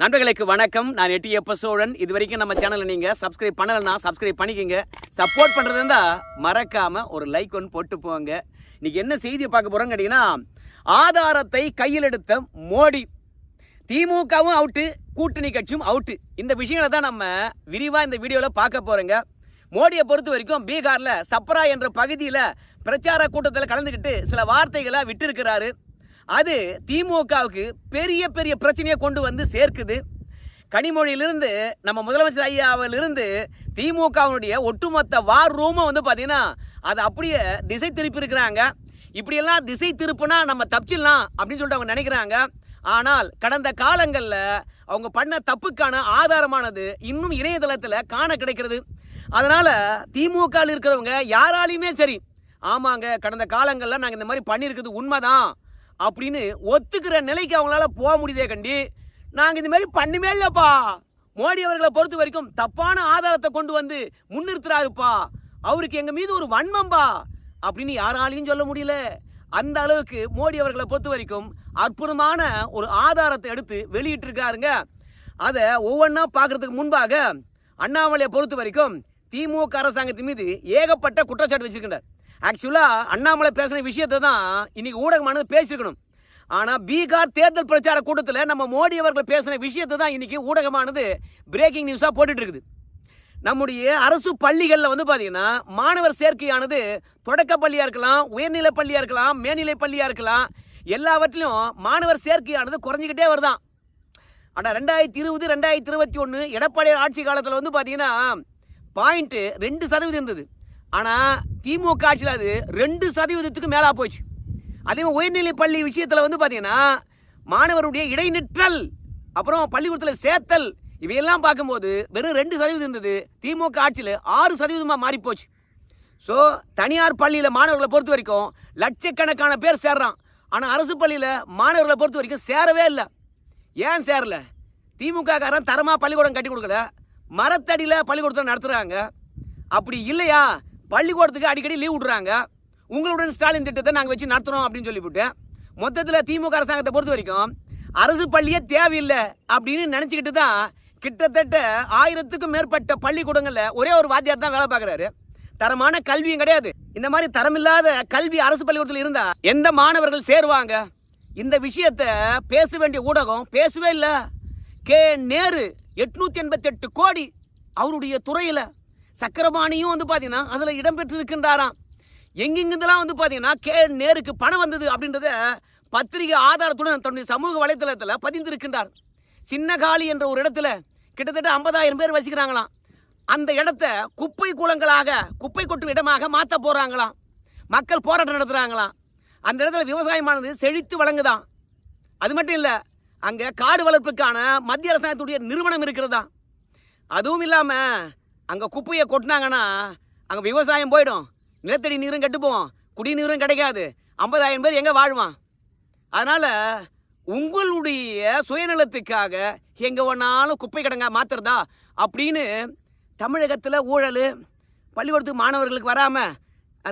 நண்பர்களுக்கு வணக்கம். நான் எட்டி எப்ப சோழன். இது வரைக்கும் நம்ம சேனலை நீங்கள் சப்ஸ்கிரைப் பண்ணலைன்னா சப்ஸ்கிரைப் பண்ணிக்கோங்க. சப்போர்ட் பண்ணுறது இருந்தால் மறக்காமல் ஒரு லைக் ஒன்று போட்டு போங்க. இன்னைக்கு என்ன செய்தியை பார்க்க போகிறோம்னு கேட்டிங்கன்னா ஆதாரத்தை கையில் எடுத்த மோடி. திமுகவும் அவுட்டு கூட்டணி கட்சியும் அவுட்டு இந்த விஷயங்களை தான் நம்ம விரிவாக இந்த வீடியோவில் பார்க்க போகிறோங்க மோடியை பொறுத்த வரைக்கும் பீகாரில் சப்ரா என்ற பகுதியில் பிரச்சார கூட்டத்தில் கலந்துக்கிட்டு சில வார்த்தைகளை விட்டுருக்கிறாரு. அது திமுகவுக்கு பெரிய பெரிய பிரச்சனையை கொண்டு வந்து சேர்க்குது. கனிமொழியிலிருந்து நம்ம முதலமைச்சர் ஐயாவிலிருந்து திமுகவினுடைய ஒட்டுமொத்த வார் ரூமும் வந்து பார்த்தீங்கன்னா அதை அப்படியே திசை திருப்பி இருக்கிறாங்க இப்படியெல்லாம் திசை திருப்புனா நம்ம தப்பிச்சிடலாம் அப்படின்னு சொல்லிட்டு அவங்க நினைக்கிறாங்க. ஆனால் கடந்த காலங்களில் அவங்க பண்ண தப்புக்கான ஆதாரமானது இன்னும் இணையதளத்தில் காண கிடைக்கிறது. அதனால் திமுகவில் இருக்கிறவங்க யாராலையுமே சரி. ஆமாங்க கடந்த காலங்களில் நாங்கள் இந்த மாதிரி பண்ணியிருக்கிறது உண்மைதான். அப்படின்னு ஒத்துக்கிற நிலைக்கு அவங்களால போக முடியுதே கண்டி. நாங்கள் இந்த மாதிரி பண்ணுமே இல்லைப்பா. மோடி அவர்களை பொறுத்த வரைக்கும் தப்பான ஆதாரத்தை கொண்டு வந்து முன்னிறுத்துறாருப்பா. அவருக்கு எங்கள் மீது ஒரு வன்மம்பா. அப்படின்னு யாராலையும் சொல்ல முடியல. அந்த அளவுக்கு மோடி அவர்களை பொறுத்த வரைக்கும் அற்புதமான ஒரு ஆதாரத்தை எடுத்து வெளியிட்டிருக்காருங்க. அதை ஒவ்வொன்றா பார்க்கறதுக்கு முன்பாக அண்ணாமலையை பொறுத்த வரைக்கும் திமுக அரசாங்கத்தின் மீது ஏகப்பட்ட குற்றச்சாட்டு வச்சிருக்கின்றார். ஆக்சுவலாக அண்ணாமலை பேசின விஷயத்தை தான் இன்னைக்கு ஊடகமானது பேசியிருக்கணும். ஆனால் பீகார் தேர்தல் பிரச்சார கூட்டத்தில் நம்ம மோடி அவர்கள் பேசின விஷயத்தை தான் இன்றைக்கி ஊடகமானது பிரேக்கிங் நியூஸாக போட்டுட்ருக்குது நம்முடைய அரசு பள்ளிகளில் வந்து பார்த்தீங்கன்னா மாணவர் சேர்க்கையானது தொடக்க பள்ளியாக இருக்கலாம் உயர்நிலை பள்ளியாக இருக்கலாம் மேல்நிலை பள்ளியாக இருக்கலாம் எல்லாவற்றிலும் மாணவர் சேர்க்கையானது குறைஞ்சிக்கிட்டே வருதான் ஆனால் ரெண்டாயிரத்தி இருபது ரெண்டாயிரத்தி இருபத்தி ஒன்று எடப்பாடி ஆட்சி காலத்தில் வந்து பார்த்தீங்கன்னா பாயிண்ட்டு ரெண்டு சதவீதம் இருந்தது. ஆனால் திமுக ஆட்சியில் அது ரெண்டு சதவீதத்துக்கு மேலே போச்சு அதே உயர்நிலை பள்ளி விஷயத்தில் வந்து பார்த்தீங்கன்னா மாணவருடைய இடைநிற்றல் அப்புறம் பள்ளிக்கூடத்தில் சேர்த்தல் இவையெல்லாம் பார்க்கும்போது வெறும் ரெண்டு சதவீதம் இருந்தது. திமுக ஆட்சியில் ஆறு சதவீதமாக மாறிப்போச்சு ஸோ தனியார் பள்ளியில் மாணவர்களை பொறுத்த வரைக்கும் லட்சக்கணக்கான பேர் சேர்றான். ஆனால் அரசு பள்ளியில் மாணவர்களை பொறுத்த வரைக்கும் சேரவே இல்லை. ஏன் சேரல? திமுக காரன் தரமாக பள்ளிக்கூடம் கட்டி கொடுக்கல. மரத்தடியில் பள்ளிக்கூடத்தை நடத்துகிறாங்க அப்படி இல்லையா? பள்ளிக்கூடத்துக்கு அடிக்கடி லீவ் விடுறாங்க உங்களுடன் ஸ்டாலின் திட்டத்தை நாங்கள் வச்சு நடத்துகிறோம் அப்படின்னு சொல்லிவிட்டு மொத்தத்தில் திமுக அரசாங்கத்தை பொறுத்த வரைக்கும் அரசு பள்ளியே தேவையில்லை அப்படின்னு நினச்சிக்கிட்டு தான் கிட்டத்தட்ட ஆயிரத்துக்கும் மேற்பட்ட பள்ளிக்கூடங்களில் ஒரே ஒரு வாத்தியார் தான் வேலை பார்க்குறாரு. தரமான கல்வியும் கிடையாது. இந்த மாதிரி தரமில்லாத கல்வி அரசு பள்ளிக்கூடத்தில் இருந்தால் எந்த மாணவர்கள் சேருவாங்க? இந்த விஷயத்தை பேச வேண்டிய ஊடகம் பேசவே இல்லை. கே நேரு எட்நூற்றி எண்பத்தெட்டு கோடி அவருடைய துறையில் சக்கரபாணியும் வந்து பார்த்தீங்கன்னா அதில் இடம்பெற்றிருக்கின்றாராம். எங்கெங்கிருந்துலாம் வந்து பார்த்தீங்கன்னா கே நேருக்கு பணம் வந்தது அப்படின்றத பத்திரிகை ஆதாரத்துடன் தன்னுடைய சமூக வலைத்தளத்தில் பதிந்திருக்கின்றார். சின்னகாளி என்ற ஒரு இடத்துல கிட்டத்தட்ட ஐம்பதாயிரம் பேர் வசிக்கிறாங்களாம். அந்த இடத்த குப்பை கூலங்களாக குப்பை கொட்டும் இடமாக மாற்ற போகிறாங்களாம் மக்கள் போராட்டம் நடத்துகிறாங்களாம் அந்த இடத்துல விவசாயமானது செழித்து வழங்குதான் அது மட்டும் இல்லை அங்கே காடு வளர்ப்புக்கான மத்திய அரசாங்கத்துடைய நிறுவனம் இருக்கிறதா அதுவும் இல்லாமல் அங்கே குப்பையை கொட்டினாங்கன்னா அங்கே விவசாயம் போயிடும். நிலத்தடி நீரும் கெட்டுப்போம். குடிநீரும் கிடைக்காது. ஐம்பதாயிரம் பேர் எங்கே வாழ்வான்? அதனால் உங்களுடைய சுயநலத்துக்காக எங்கே வேணாலும் குப்பை கிடங்க மாத்துறதா? அப்படின்னு தமிழகத்தில் ஊழல் பள்ளிக்கூடத்துக்கு மாணவர்களுக்கு வராமல்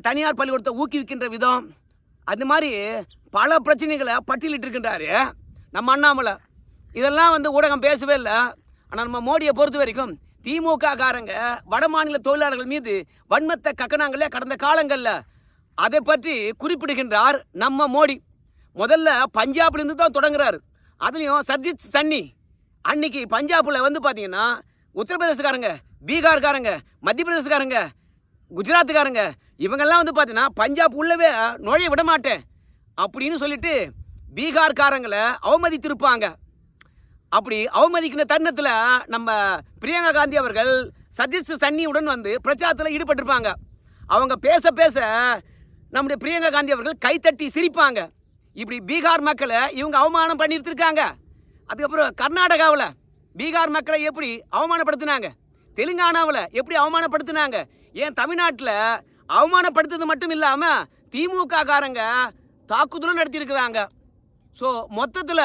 தனியார் பள்ளிக்கூடத்தை ஊக்குவிக்கின்ற விதம் அது மாதிரி பல பிரச்சனைகளை பட்டியலிட்டிருக்கின்றாரு நம்ம அண்ணாமலை. இதெல்லாம் வந்து ஊடகம் பேசவே இல்லை. ஆனால் நம்ம மோடியை பொறுத்த வரைக்கும் திமுக காரங்க வட மாநில தொழிலாளர்கள் மீது வன்மத்தை கக்கனாங்களே கடந்த காலங்களில். அதை பற்றி குறிப்பிடுகின்றார் நம்ம மோடி. முதல்ல பஞ்சாப்லேருந்து தான் தொடங்குறாரு. அதுலேயும் சர்ஜித் சன்னி. அன்னைக்கு பஞ்சாபில் வந்து பார்த்தீங்கன்னா உத்தரப்பிரதேசக்காரங்க பீகார்காரங்க மத்திய பிரதேசக்காரங்க குஜராத்துக்காரங்க இவங்கெல்லாம் வந்து பார்த்தீங்கன்னா பஞ்சாப் உள்ளவே நுழைய விட மாட்டேன். அப்படின்னு சொல்லிட்டு பீகார்காரங்களை அவமதித்திருப்பாங்க. அப்படி அவமதிக்கிற தருணத்தில் நம்ம பிரியங்கா காந்தி அவர்கள் சதீஷ் சன்னியுடன் வந்து பிரச்சாரத்தில் ஈடுபட்டிருப்பாங்க. அவங்க பேச பேச நம்முடைய பிரியங்கா காந்தி அவர்கள் கைத்தட்டி சிரிப்பாங்க. இப்படி பீகார் மக்களை இவங்க அவமானம் பண்ணியிருந்திருக்காங்க அதுக்கப்புறம் கர்நாடகாவில் பீகார் மக்களை எப்படி அவமானப்படுத்தினாங்க? தெலுங்கானாவில் எப்படி அவமானப்படுத்தினாங்க? ஏன் தமிழ்நாட்டில் அவமானப்படுத்துறது மட்டும் இல்லாமல் திமுக காரங்க தாக்குதலும் நடத்தியிருக்கிறாங்க. ஸோ மொத்தத்தில்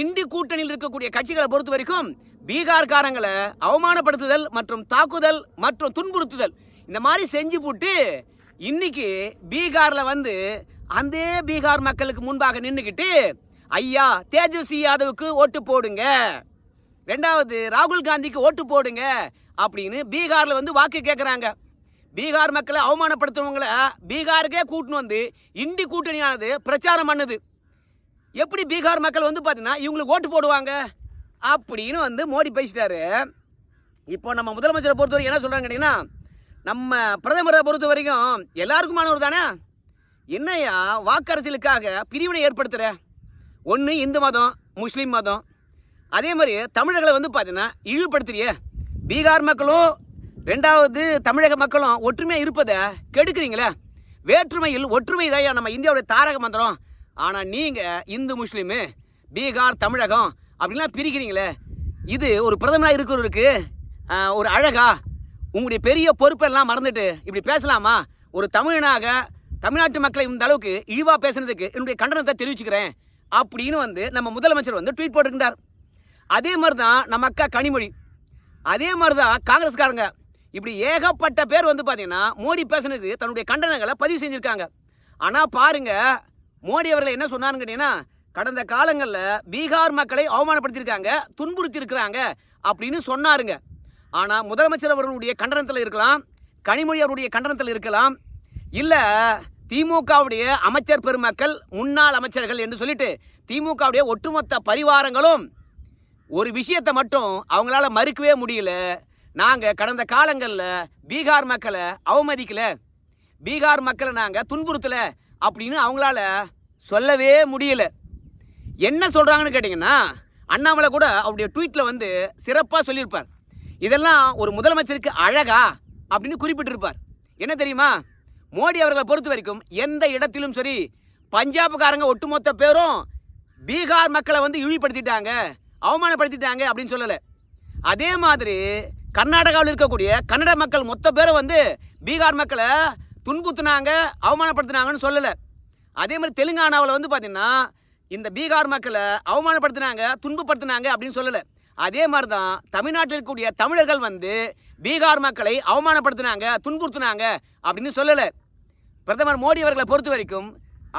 இந்தி கூட்டணியில் இருக்கக்கூடிய கட்சிகளை பொறுத்த வரைக்கும் பீகார்காரங்களை அவமானப்படுத்துதல் மற்றும் தாக்குதல் மற்றும் துன்புறுத்துதல் இந்த மாதிரி செஞ்சு போட்டு இன்னைக்கு பீகாரில் வந்து அந்த பீகார் மக்களுக்கு முன்பாக நின்றுக்கிட்டு ஐயா தேஜஸ்வி யாதவுக்கு ஓட்டு போடுங்க. ரெண்டாவது ராகுல் காந்திக்கு ஓட்டு போடுங்க. அப்படின்னு பீகாரில் வந்து வாக்கு கேட்குறாங்க பீகார் மக்களை அவமானப்படுத்துறவங்கள பீகாருக்கே கூட்டின்னு வந்து இண்டி கூட்டணியானது பிரச்சாரம் பண்ணுது. எப்படி பீகார் மக்கள் வந்து பார்த்தீங்கன்னா இவங்களுக்கு ஓட்டு போடுவாங்க? அப்படின்னு வந்து மோடி பேசிட்டாரு. இப்போ நம்ம முதலமைச்சரை பொறுத்த வரைக்கும் என்ன சொல்கிறாங்க கேட்டிங்கன்னா நம்ம பிரதமரை பொறுத்த வரைக்கும் எல்லாருக்குமானவர் தானே என்னையா வாக்கரசியலுக்காக பிரிவினை ஏற்படுத்துகிற ஒன்று இந்து மதம் முஸ்லீம் மதம். அதே மாதிரி தமிழர்களை வந்து பார்த்தீங்கன்னா இழிவுபடுத்துறிய. பீகார் மக்களும் ரெண்டாவது தமிழக மக்களும் ஒற்றுமையாக இருப்பதை கெடுக்குறீங்களே. வேற்றுமையில் ஒற்றுமை தான் நம்ம இந்தியாவுடைய தாரக மந்திரம். ஆனால் நீங்கள் இந்து முஸ்லீமு பீகார் தமிழகம் அப்படின்லாம் பிரிக்கிறீங்களே இது ஒரு பிரதமராக இருக்கிறவருக்கு ஒரு அழகா உங்களுடைய பெரிய பொறுப்பெல்லாம் மறந்துட்டு இப்படி பேசலாமா? ஒரு தமிழனாக தமிழ்நாட்டு மக்களை இந்த அளவுக்கு இழிவாக பேசுனதுக்கு என்னுடைய கண்டனத்தை தெரிவிச்சுக்கிறேன் அப்படின்னு வந்து நம்ம முதலமைச்சர் வந்து ட்வீட் போட்டுக்கிட்டார் அதே மாதிரி தான் நம்ம அக்கா கனிமொழி. அதே மாதிரி தான் காங்கிரஸ்காரங்க. இப்படி ஏகப்பட்ட பேர் வந்து பார்த்தீங்கன்னா மோடி பேசுனது தன்னுடைய கண்டனங்களை பதிவு செஞ்சுருக்காங்க. ஆனால் பாருங்கள் மோடி அவர்கள் என்ன சொன்னாருன்னு கேட்டீங்கன்னா கடந்த காலங்களில் பீகார் மக்களை அவமானப்படுத்தியிருக்காங்க துன்புறுத்தியிருக்கிறாங்க அப்படின்னு சொன்னாருங்க. ஆனால் முதலமைச்சர் அவர்களுடைய கண்டனத்தில் இருக்கலாம் கனிமொழி அவருடைய கண்டனத்தில் இருக்கலாம் இல்லை திமுகவுடைய அமைச்சர் பெருமக்கள் முன்னாள் அமைச்சர்கள் என்று சொல்லிட்டு திமுகவுடைய ஒட்டுமொத்த பரிவாரங்களும் ஒரு விஷயத்தை மட்டும் அவங்களால மறுக்கவே முடியல. நாங்கள் கடந்த காலங்களில் பீகார் மக்களை அவமதிக்கலை. பீகார் மக்களை நாங்கள் துன்புறுத்தலை. அப்படின்னு அவங்களால சொல்லவே முடியல. என்ன சொல்கிறாங்கன்னு கேட்டிங்கன்னா அண்ணாமலை கூட அவருடைய ட்வீட்டில் வந்து சிறப்பாக சொல்லியிருப்பார். இதெல்லாம் ஒரு முதலமைச்சருக்கு அழகா அப்படின்னு குறிப்பிட்டிருப்பார். என்ன தெரியுமா? மோடி அவர்களை பொறுத்த வரைக்கும் எந்த இடத்திலும் சரி பஞ்சாபுக்காரங்க ஒட்டுமொத்த பேரும் பீகார் மக்களை வந்து இழிவுபடுத்திட்டாங்க அவமானப்படுத்திட்டாங்க அப்படின்னு சொல்லலை. அதே மாதிரி கர்நாடகாவில் இருக்கக்கூடிய கன்னட மக்கள் மொத்த பேரும் வந்து பீகார் மக்களை துன்புத்துனாங்க அவமானப்படுத்தினாங்கன்னு சொல்லலை. அதே மாதிரி தெலுங்கானாவில் வந்து பார்த்திங்கன்னா இந்த பீகார் மக்களை அவமானப்படுத்தினாங்க துன்பப்படுத்தினாங்க அப்படின்னு சொல்லலை. அதே மாதிரி தான் தமிழ்நாட்டில் இருக்கக்கூடிய தமிழர்கள் வந்து பீகார் மக்களை அவமானப்படுத்தினாங்க துன்புறுத்தினாங்க அப்படின்னு சொல்லலை. பிரதமர் மோடி அவர்களை பொறுத்த வரைக்கும்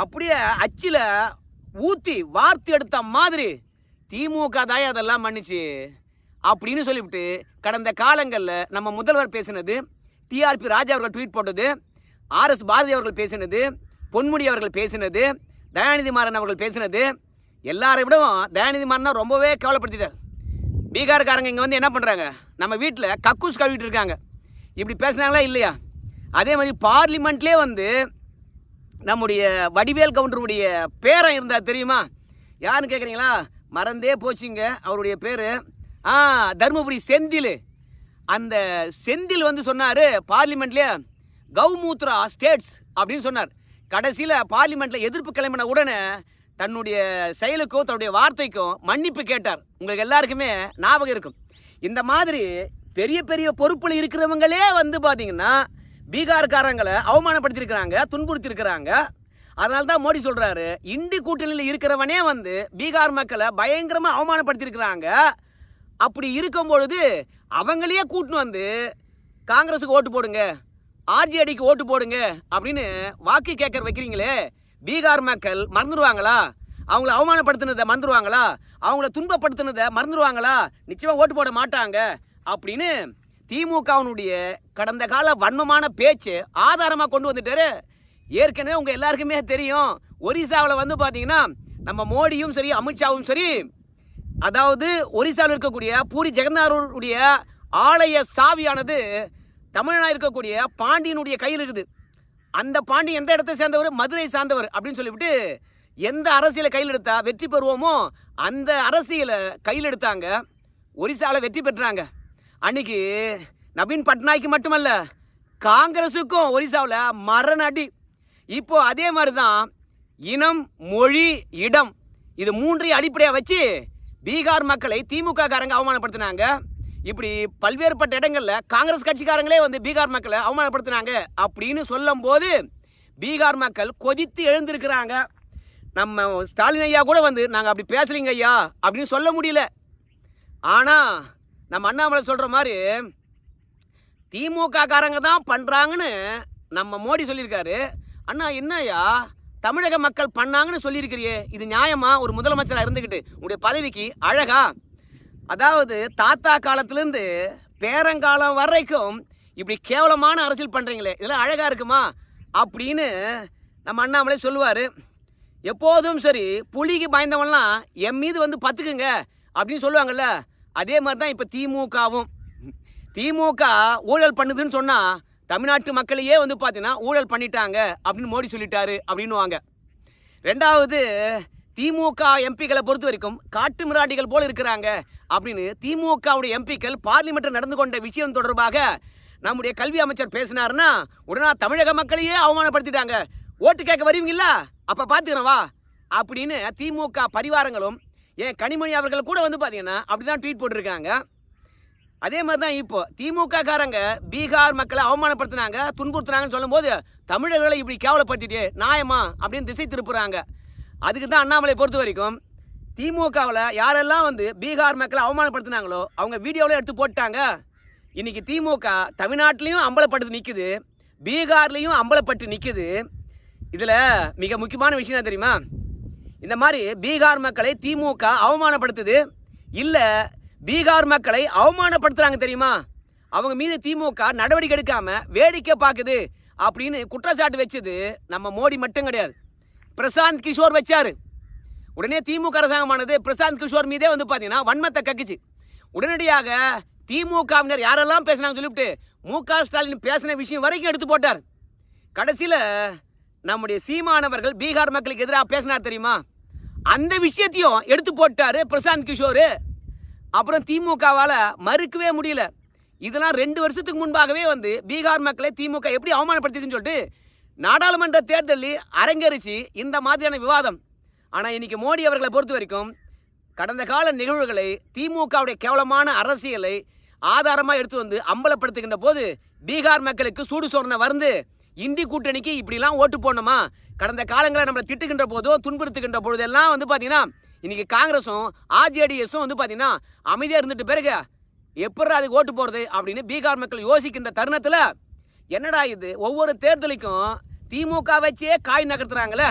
அப்படியே அச்சில் ஊற்றி வார்த்து எடுத்த மாதிரி திமுக தாய் அதெல்லாம் மன்னிச்சு அப்படின்னு சொல்லிவிட்டு கடந்த காலங்களில் நம்ம முதல்வர் பேசினது டிஆர்பி ராஜா அவர்கள் ட்வீட் போட்டது ஆர்எஸ் பாரதி அவர்கள் பேசினது பொன்முடி அவர்கள் பேசினது தயாநிதி மாறன் அவர்கள் பேசினது எல்லாரை விடவும் தயாநிதி மாறன் ரொம்பவே கவலைப்படுத்திட்டார். பீகார்காரங்க இங்கே வந்து என்ன பண்ணுறாங்க நம்ம வீட்டில் கக்கூஸ் கழுவிட்டு இருக்காங்க. இப்படி பேசுனாங்களா இல்லையா? அதே மாதிரி பார்லிமெண்ட்லேயே வந்து நம்முடைய வடிவேல் கவுண்டருடைய பேரன் இருந்தால் தெரியுமா? யாருன்னு கேட்குறீங்களா மறந்தே போச்சுங்க அவருடைய பேர். ஆ தருமபுரி செந்தில். அந்த செந்தில் வந்து சொன்னார் பார்லிமெண்ட்லேயே கௌமூத்ரா ஸ்டேட்ஸ் அப்படின்னு சொன்னார். கடைசியில் பார்லிமெண்ட்டில் எதிர்ப்பு கிளம்பின உடனே தன்னுடைய செயலுக்கும் தன்னுடைய வார்த்தைக்கும் மன்னிப்பு கேட்டார். உங்களுக்கு எல்லாருக்குமே ஞாபகம் இருக்கும். இந்த மாதிரி பெரிய பெரிய பொறுப்பில் இருக்கிறவங்களே வந்து பார்த்தீங்கன்னா பீகார்காரங்களை அவமானப்படுத்தியிருக்கிறாங்க துன்புறுத்தியிருக்கிறாங்க. அதனால தான் மோடி சொல்கிறாரு இண்டி கூட்டணியில் இருக்கிறவனே வந்து பீகார் மக்களை பயங்கரமாக அவமானப்படுத்தியிருக்கிறாங்க. அப்படி இருக்கும் பொழுது அவங்களையே கூட்டின்னு வந்து காங்கிரஸுக்கு ஓட்டு போடுங்க. ஆர்ஜேடிக்கு ஓட்டு போடுங்க அப்படின்னு வாக்கு கேட்கற வைக்கிறீங்களே பீகார் மக்கள் மறந்துடுவாங்களா அவங்கள அவமானப்படுத்தினதை மறந்துடுவாங்களா அவங்கள துன்பப்படுத்தினதை மறந்துடுவாங்களா நிச்சயமாக ஓட்டு போட மாட்டாங்க அப்படின்னு திமுகவினுடைய கடந்த கால வன்மமான பேச்சு ஆதாரமாக கொண்டு வந்துட்டாரு. ஏற்கனவே உங்கள் எல்லாருக்குமே தெரியும் ஒரிசாவில் வந்து பார்த்தீங்கன்னா நம்ம மோடியும் சரி அமித்ஷாவும் சரி அதாவது ஒரிசாவில் இருக்கக்கூடிய பூரி ஜெகநாதருடைய ஆலய சாவியானது தமிழனாக இருக்கக்கூடிய பாண்டியனுடைய கையில் இருக்குது. அந்த பாண்டி எந்த இடத்தை சேர்ந்தவர்? மதுரை சார்ந்தவர் அப்படின்னு சொல்லிவிட்டு எந்த அரசியலை கையில் எடுத்தா வெற்றி பெறுவோமோ அந்த அரசியலை கையில் எடுத்தாங்க. ஒரிசாவில் வெற்றி பெற்றாங்க. அன்னைக்கு நவீன் பட்நாய்க்கு மட்டுமல்ல காங்கிரஸுக்கும் ஒரிசாவில் மரண அடி. இப்போ அதே மாதிரி தான் இனம் மொழி இடம் இது மூன்றையும் அடிப்படையாக வச்சு பீகார் மக்களை திமுக காரங்க அவமானப்படுத்தினாங்க. இப்படி பல்வேறுபட்ட இடங்களில் காங்கிரஸ் கட்சிக்காரங்களே வந்து பீகார் மக்களை அவமானப்படுத்தினாங்க அப்படின்னு சொல்லும்போது பீகார் மக்கள் கொதித்து எழுந்திருக்கிறாங்க. நம்ம ஸ்டாலின் ஐயா கூட வந்து நாங்கள் அப்படி பேசலைங்க ஐயா அப்படின்னு சொல்ல முடியல. ஆனால் நம்ம அண்ணாமலை சொல்கிற மாதிரி திமுக காரங்க தான் பண்ணுறாங்கன்னு நம்ம மோடி சொல்லியிருக்காரு. அண்ணா என்னய்யா? தமிழக மக்கள் பண்ணாங்கன்னு சொல்லியிருக்கிறியே. இது நியாயமா? ஒரு முதலமைச்சராக இருந்துக்கிட்டு உங்களுடைய பதவிக்கு அழகா அதாவது தாத்தா காலத்துலேருந்து பேரங்காலம் வரைக்கும் இப்படி கேவலமான அரசியல் பண்ணுறீங்களே இதெல்லாம் அழகாக இருக்குமா? அப்படின்னு நம்ம அண்ணாமலை சொல்லுவார். எப்போதும் சரி புலிக்கு பயந்தவன்லாம் என் மீது வந்து பத்துக்குங்க அப்படின்னு சொல்லுவாங்கள்ல அதே மாதிரி தான் இப்போ திமுகவும். திமுக ஊழல் பண்ணுதுன்னு சொன்னால் தமிழ்நாட்டு மக்களையே வந்து பார்த்தீங்கன்னா ஊழல் பண்ணிட்டாங்க அப்படின்னு மோடி சொல்லிட்டாரு அப்படின்னுவாங்க. ரெண்டாவது திமுக எம்பிக்களை பொறுத்த வரைக்கும் காட்டு மிராண்டிகள் போல இருக்கிறாங்க அப்படின்னு திமுகவுடைய எம்பிக்கள் பார்லிமெண்ட்டில் நடந்து கொண்ட விஷயம் தொடர்பாக நம்முடைய கல்வி அமைச்சர் பேசினாருன்னா உடனே தமிழக மக்களையே அவமானப்படுத்திட்டாங்க. ஓட்டு கேட்க வருவீங்களா அப்போ பார்த்துக்கிறேன் வா. அப்படின்னு திமுக பரிவாரங்களும் ஏன் கனிமொழி அவர்கள் கூட வந்து பார்த்தீங்கன்னா அப்படி தான் ட்வீட் போட்டிருக்காங்க. அதே மாதிரி தான் இப்போ திமுக காரங்க பீகார் மக்களை அவமானப்படுத்தினாங்க துன்புறுத்தினாங்கன்னு சொல்லும்போது தமிழர்களை இப்படி கேவலப்படுத்திட்டு நியாயமா அப்படின்னு திசை திருப்புறாங்க. அதுக்கு தான் அண்ணாமலை பொறுத்த வரைக்கும் திமுகவில் யாரெல்லாம் வந்து பீகார் மக்களை அவமானப்படுத்தினாங்களோ அவங்க வீடியோவில் எடுத்து போட்டாங்க இன்றைக்கி திமுக தமிழ்நாட்டிலையும் அம்பலப்பட்டு நிற்குது பீகார்லேயும் அம்பலப்பட்டு நிற்குது இதில் மிக முக்கியமான விஷயம் என்ன தெரியுமா? இந்த மாதிரி பீகார் மக்களை திமுக அவமானப்படுத்துது. இல்லை பீகார் மக்களை அவமானப்படுத்துகிறாங்க தெரியுமா? அவங்க மீது திமுக நடவடிக்கை எடுக்காமல் வேடிக்கை பார்க்குது அப்படின்னு குற்றச்சாட்டு வச்சது நம்ம மோடி மட்டும் கிடையாது. பிரசாந்த் கிஷோர் வச்சாரு. உடனே திமுக அரசாங்கமானது பிரசாந்த் கிஷோர் மீதே வந்து பார்த்தீங்கன்னா வன்மத்தை கக்குச்சு. உடனடியாக திமுகவினர் யாரெல்லாம் பேசினாங்கன்னு சொல்லிவிட்டு மு க ஸ்டாலின் பேசின விஷயம் வரைக்கும் எடுத்து போட்டார். கடைசியில் நம்முடைய சீமானவர்கள் பீகார் மக்களுக்கு எதிராக பேசினார் தெரியுமா? அந்த விஷயத்தையும் எடுத்து போட்டார் பிரசாந்த் கிஷோர். அப்புறம் திமுகவால் மறுக்கவே முடியல. இதெல்லாம் ரெண்டு வருஷத்துக்கு முன்பாகவே வந்து பீகார் மக்களை திமுக எப்படி அவமானப்படுத்திருக்குன்னு சொல்லிட்டு நாடாளுமன்ற தேர்தலில் அரங்கேறிச்சு இந்த மாதிரியான விவாதம். ஆனால் இன்னைக்கு மோடி அவர்களை பொறுத்த வரைக்கும் கடந்த கால நிகழ்வுகளை திமுகவுடைய கேவலமான அரசியலை ஆதாரமாக எடுத்து வந்து அம்பலப்படுத்துகின்ற போது பீகார் மக்களுக்கு சூடு சொரணை வந்து இந்தி கூட்டணிக்கு இப்படிலாம் ஓட்டு போடணுமா? கடந்த காலங்களில் நம்மளை திட்டுகின்ற போதோ துன்புறுத்துகின்ற பொழுதெல்லாம் வந்து பார்த்தீங்கன்னா இன்னைக்கு காங்கிரஸும் ஆர்ஜேடிஎஸும் வந்து பார்த்தீங்கன்னா அமைதியாக இருந்துட்டு பிறகு எப்படா அதுக்கு ஓட்டு போகிறது அப்படின்னு பீகார் மக்கள் யோசிக்கின்ற தருணத்தில் என்னடா இது? ஒவ்வொரு தேர்தலுக்கும் திமுக வச்சே காய் நகர்த்துறாங்களே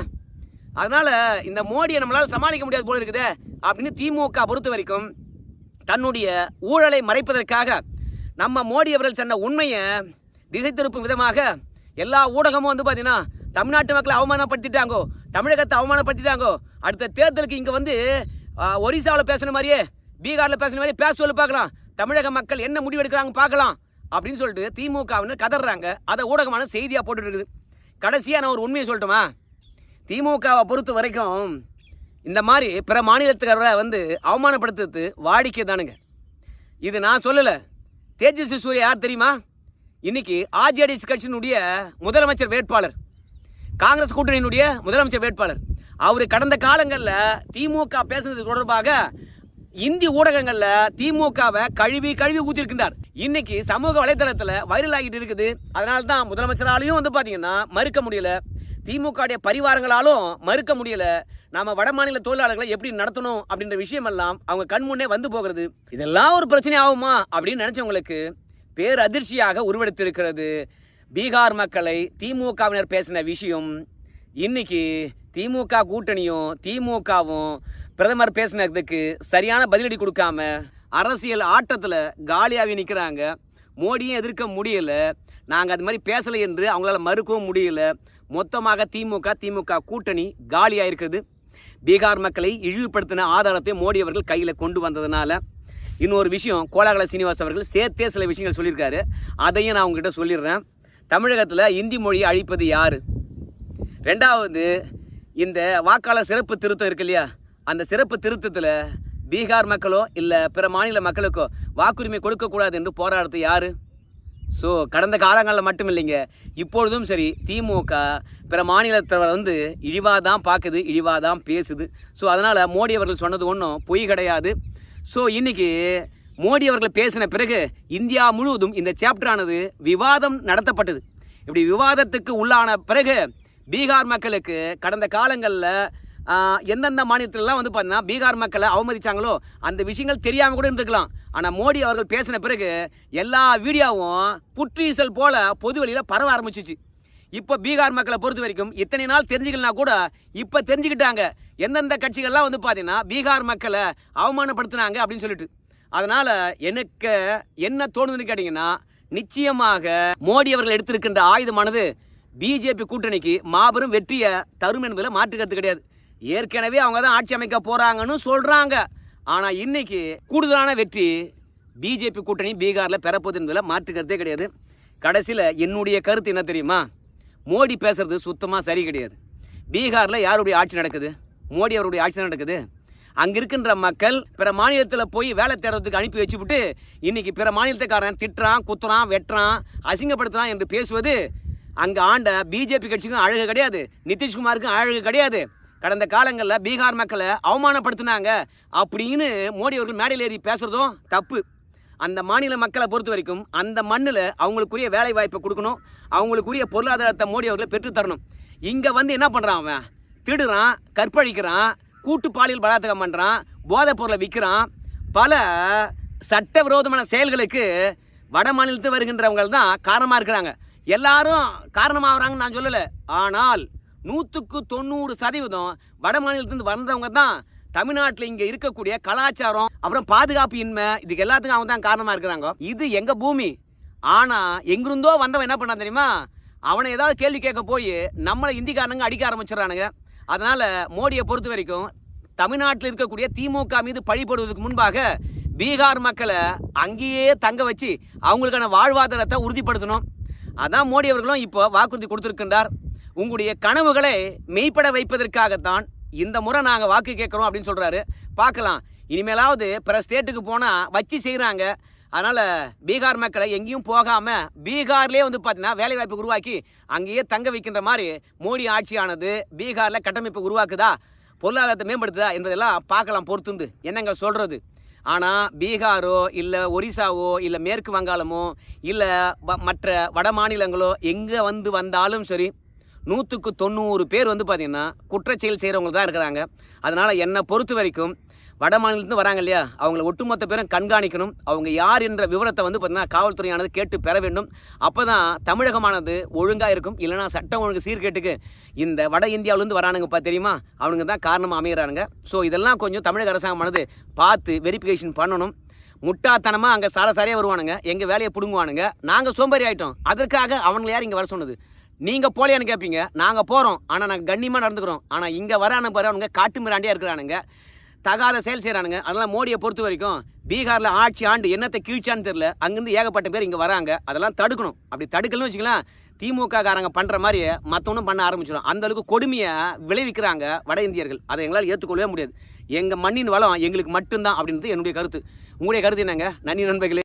அதனால இந்த மோடியை நம்மளால் சமாளிக்க முடியாது போல இருக்குது அப்படின்னு திமுக பொறுத்த வரைக்கும் தன்னுடைய ஊழலை மறைப்பதற்காக நம்ம மோடி அவர்கள் சொன்ன உண்மையை திசை திருப்பும் விதமாக எல்லா ஊடகமும் வந்து பார்த்தீங்கன்னா தமிழ்நாட்டு மக்களை அவமானப்படுத்திட்டாங்கோ தமிழகத்தை அவமானப்படுத்திட்டாங்கோ அடுத்த தேர்தலுக்கு இங்கே வந்து ஒரிசாவில் பேசுன மாதிரியே பீகாரில் பேசுன மாதிரியே பேச சொல்லி பார்க்கலாம். தமிழக மக்கள் என்ன முடிவு எடுக்கிறாங்க பார்க்கலாம். அப்படின்னு சொல்லிட்டு திமுகவினர் கதறாங்க. அதை ஊடகமான செய்தியாக போட்டுட்டு இருக்குது கடைசியாக நான் ஒரு உண்மையை சொல்லட்டுமா? திமுகவை பொறுத்த வரைக்கும் இந்த மாதிரி பிற மாநிலத்துக்காரரை வந்து அவமானப்படுத்துறது வாடிக்கை தானுங்க இது நான் சொல்லலை. தேஜஸ்வி சூர்யா யார் தெரியுமா? இன்னைக்கு ஆர்ஜேடிஎஸ் கட்சியினுடைய முதலமைச்சர் வேட்பாளர். காங்கிரஸ் கூட்டணியினுடைய முதலமைச்சர் வேட்பாளர். அவர் கடந்த காலங்களில் திமுக பேசுனது தொடர்பாக இந்தி ஊடகங்களில் திமுகவை கழுவி கழுவி ஊத்திருக்கின்றார். இன்னைக்கு சமூக வலைதளத்துல வைரல் ஆகிட்டு இருக்குது. அதனால தான் முதலமைச்சராலையும் வந்து பாத்தீங்கன்னா மறுக்க முடியல. திமுகவுடைய பரிவாரங்களாலும் மறுக்க முடியல. நாம வடமாநில தொழிலாளர்களை எப்படி நடத்தணும் அப்படின்ற விஷயமெல்லாம் அவங்க கண் முன்னே வந்து போகிறது. இதெல்லாம் ஒரு பிரச்சனை ஆகுமா அப்படின்னு நினைச்சவங்களுக்கு பேரதிர்ச்சியாக உருவெடுத்திருக்கிறது. பீகார் மக்களை திமுகவினர் பேசின விஷயம் இன்னைக்கு திமுக கூட்டணியும் திமுகவும் பிரதமர் பேசினதுக்கு சரியான பதிலடி கொடுக்காம அரசியல் ஆட்டத்தில் காலியாகி நிற்கிறாங்க மோடியும் எதிர்க்க முடியல. நாங்கள் அது மாதிரி பேசலை என்று அவங்களால மறுக்கவும் முடியல. மொத்தமாக திமுக திமுக கூட்டணி காலியாக இருக்கிறது பீகார் மக்களை இழிவுபடுத்தின ஆதாரத்தை மோடி அவர்கள் கையில் கொண்டு வந்ததுனால இன்னொரு விஷயம் கோலாகல சீனிவாஸ் அவர்கள் சேர்த்தே சில விஷயங்கள் சொல்லியிருக்காரு. அதையும் நான் உங்ககிட்ட சொல்லிடுறேன். தமிழகத்தில் இந்தி மொழியை அழிப்பது யார்? ரெண்டாவது இந்த வாக்காளர் சிறப்பு திருத்தம் இருக்கு இல்லையா? அந்த சிறப்பு திருத்தத்தில் பீகார் மக்களோ இல்லை பிற மாநில மக்களுக்கோ வாக்குரிமை கொடுக்கக்கூடாது என்று போராடுறது யார்? ஸோ கடந்த காலங்களில் மட்டும் இல்லைங்க. இப்பொழுதும் சரி திமுக பிற மாநிலத்தவர் வந்து இழிவாக தான் பார்க்குது இழிவாக தான் பேசுது. ஸோ அதனால் மோடி அவர்கள் சொன்னது ஒன்றும் பொய் கிடையாது. ஸோ இன்றைக்கி மோடி அவர்கள் பேசின பிறகு இந்தியா முழுவதும் இந்த சாப்டரானது விவாதம் நடத்தப்பட்டது. இப்படி விவாதத்துக்கு உள்ளான பிறகு பீகார் மக்களுக்கு கடந்த காலங்களில் எந்தெந்த மாநிலத்திலலாம் வந்து பார்த்தீங்கன்னா பீகார் மக்களை அவமதிச்சாங்களோ அந்த விஷயங்கள் தெரியாமல் கூட இருந்திருக்கலாம். ஆனால் மோடி அவர்கள் பேசின பிறகு எல்லா வீடியோவும் புற்றீசல் போல பொது வழியில் பரவ ஆரம்பிச்சிச்சு. இப்போ பீகார் மக்களை பொறுத்த வரைக்கும் இத்தனை நாள் தெரிஞ்சுக்கலனா கூட இப்போ தெரிஞ்சுக்கிட்டாங்க. எந்தெந்த கட்சிகள்லாம் வந்து பார்த்தீங்கன்னா பீகார் மக்களை அவமானப்படுத்தினாங்க அப்படின்னு சொல்லிட்டு. அதனால் எனக்கு என்ன தோணுதுன்னு கேட்டிங்கன்னா நிச்சயமாக மோடி அவர்கள் எடுத்திருக்கின்ற ஆயுதமானது பிஜேபி கூட்டணிக்கு மாபெரும் வெற்றியை தரும் என்பதில் மாற்று கிடையாது. ஏற்கனவே அவங்க தான் ஆட்சி அமைக்க போகிறாங்கன்னு சொல்கிறாங்க ஆனால் இன்றைக்கி கூடுதலான வெற்றி பிஜேபி கூட்டணி பீகாரில் பெறப்போகுது என்பதில் மாற்று கிடையாது. கடைசியில் என்னுடைய கருத்து என்ன தெரியுமா? மோடி பேசுறது சுத்தமாக சரி கிடையாது. பீகாரில் யாருடைய ஆட்சி நடக்குது? மோடி அவருடைய ஆட்சி தான் நடக்குது. அங்கே இருக்கின்ற மக்கள் பிற மாநிலத்தில் போய் வேலை தேடுறதுக்கு அனுப்பி வச்சுவிட்டு இன்றைக்கி பிற மாநிலத்துக்காரன் திட்டுறான் குத்துறான் வெட்டுறான் அசிங்கப்படுத்துறான் என்று பேசுவது அங்கே ஆண்ட பிஜேபி கட்சிக்கும் அழகு கிடையாது. நிதிஷ்குமாருக்கும் அழகு கிடையாது. கடந்த காலங்களில் பீகார் மக்களை அவமானப்படுத்தினாங்க அப்படின்னு மோடி அவர்கள் மேடையில் ஏறி பேசுறதும் தப்பு. அந்த மாநில மக்களை பொறுத்த வரைக்கும் அந்த மண்ணில் அவங்களுக்குரிய வேலை வாய்ப்பை கொடுக்கணும் அவங்களுக்குரிய பொருளாதாரத்தை மோடி அவர்களை பெற்றுத்தரணும் இங்கே வந்து என்ன பண்ணுறான் அவன்? திடுறான் கற்பழிக்கிறான் கூட்டு பாலியல் பலாத்காரம் பண்ணுறான் போதைப் பொருளை விற்கிறான். பல சட்டவிரோதமான செயல்களுக்கு வட மாநிலத்து வருகின்றவங்க தான் காரணமாக இருக்கிறாங்க. எல்லாரும் காரணமாகறாங்கன்னு நான் சொல்லலை. ஆனால் நூற்றுக்கு தொண்ணூறு சதவீதம் வட மாநிலத்திலிருந்து வந்தவங்க தான் தமிழ்நாட்டில் இங்கே இருக்கக்கூடிய கலாச்சாரம் அப்புறம் பாதுகாப்பு இன்மை இதுக்கு எல்லாத்துக்கும் அவங்க தான் காரணமாக இருக்கிறாங்க. இது எங்கள் பூமி? ஆனால் எங்கிருந்தோ வந்தவன் என்ன பண்ணான் தெரியுமா? அவனை ஏதாவது கேள்வி கேட்க போய் நம்மளை இந்திக்காரனுங்க அடிக்க ஆரம்பிச்சிடறானுங்க. அதனால் மோடியை பொறுத்த வரைக்கும் தமிழ்நாட்டில் இருக்கக்கூடிய திமுக மீது பழிபடுவதற்கு முன்பாக பீகார் மக்களை அங்கேயே தங்க வச்சு அவங்களுக்கான வாழ்வாதாரத்தை உறுதிப்படுத்தணும். அதான் மோடி அவர்களும் இப்போ வாக்குறுதி கொடுத்துருக்கின்றார். உங்களுடைய கனவுகளை மெய்ப்பட வைப்பதற்காகத்தான் இந்த முறை நாங்கள் வாக்கு கேட்குறோம் அப்படின்னு சொல்கிறாரு பார்க்கலாம். இனிமேலாவது பிற ஸ்டேட்டுக்கு போனால் வச்சு செய்கிறாங்க அதனால் பீகார் மக்களை எங்கேயும் போகாமல் பீகார்லேயே வந்து பார்த்தீங்கன்னா வேலைவாய்ப்பு உருவாக்கி அங்கேயே தங்க வைக்கின்ற மாதிரி மோடி ஆட்சியானது பீகாரில் கட்டமைப்பு உருவாக்குதா? பொருளாதாரத்தை மேம்படுத்துதா? என்பதெல்லாம் பார்க்கலாம் பொறுத்துந்து என்னங்க சொல்கிறது ஆனால் பீகாரோ இல்லை ஒரிசாவோ இல்லை மேற்கு வங்காளமோ இல்லை மற்ற வட மாநிலங்களோ எங்கே வந்து வந்தாலும் சரி நூற்றுக்கு தொண்ணூறு பேர் வந்து பார்த்திங்கன்னா குற்றச்செயல் செய்கிறவங்க தான் இருக்கிறாங்க. அதனால் என்னை பொறுத்த வரைக்கும் வட மாநிலத்துலேருந்து வராங்க இல்லையா? அவங்கள ஒட்டுமொத்த பேரும் கண்காணிக்கணும். அவங்க யார் என்ற விவரத்தை வந்து பார்த்திங்கன்னா காவல்துறையானது கேட்டு பெற வேண்டும். அப்போ தான் தமிழகமானது ஒழுங்காக இருக்கும். இல்லைனா சட்டம் ஒழுங்கு சீர்கேட்டுக்கு இந்த வட இந்தியாவிலேருந்து வரானுங்கப்பா தெரியுமா? அவனுங்க தான் காரணமாக அமைகிறானுங்க ஸோ இதெல்லாம் கொஞ்சம் தமிழக அரசாங்கமானது பார்த்து வெரிஃபிகேஷன் பண்ணணும். முட்டாத்தனமாக அங்கே சாரசாரியாக வருவானுங்க. எங்கள் வேலையை பிடுங்குவானுங்க. நாங்கள் சோம்பேறி ஆகிட்டோம் அதற்காக அவங்களை யார் இங்கே வர சொன்னது? நீங்கள் போலையான்னு கேட்பீங்க நாங்கள் போகிறோம் ஆனால் நாங்கள் கண்ணியமாக நடந்துக்கிறோம். ஆனால் இங்கே வரானு பாரு அவனுங்க காட்டு மிராண்டியாக இருக்கிறானுங்க. தகாத செயல் செய்கிறானுங்க அதெல்லாம் மோடியை பொறுத்த வரைக்கும் பீகாரில் ஆட்சி ஆண்டு என்னத்தை கீழ்ச்சான்னு தெரில அங்கேருந்து ஏகப்பட்ட பேர் இங்கே வராங்க. அதெல்லாம் தடுக்கணும். அப்படி தடுக்கலன்னு வச்சுக்கலாம் திமுக காரங்க பண்ணுற மாதிரி மற்றவனும் பண்ண ஆரம்பிச்சிடும். அந்த அளவுக்கு கொடுமையை விளைவிக்கிறாங்க வட இந்தியர்கள். அதை எங்களால் ஏற்றுக்கொள்ளவே முடியாது. எங்கள் மண்ணின் வளம் எங்களுக்கு மட்டும்தான் அப்படின்றது என்னுடைய கருத்து. உங்களுடைய கருத்து என்னங்க? நன்றி நண்பர்களே.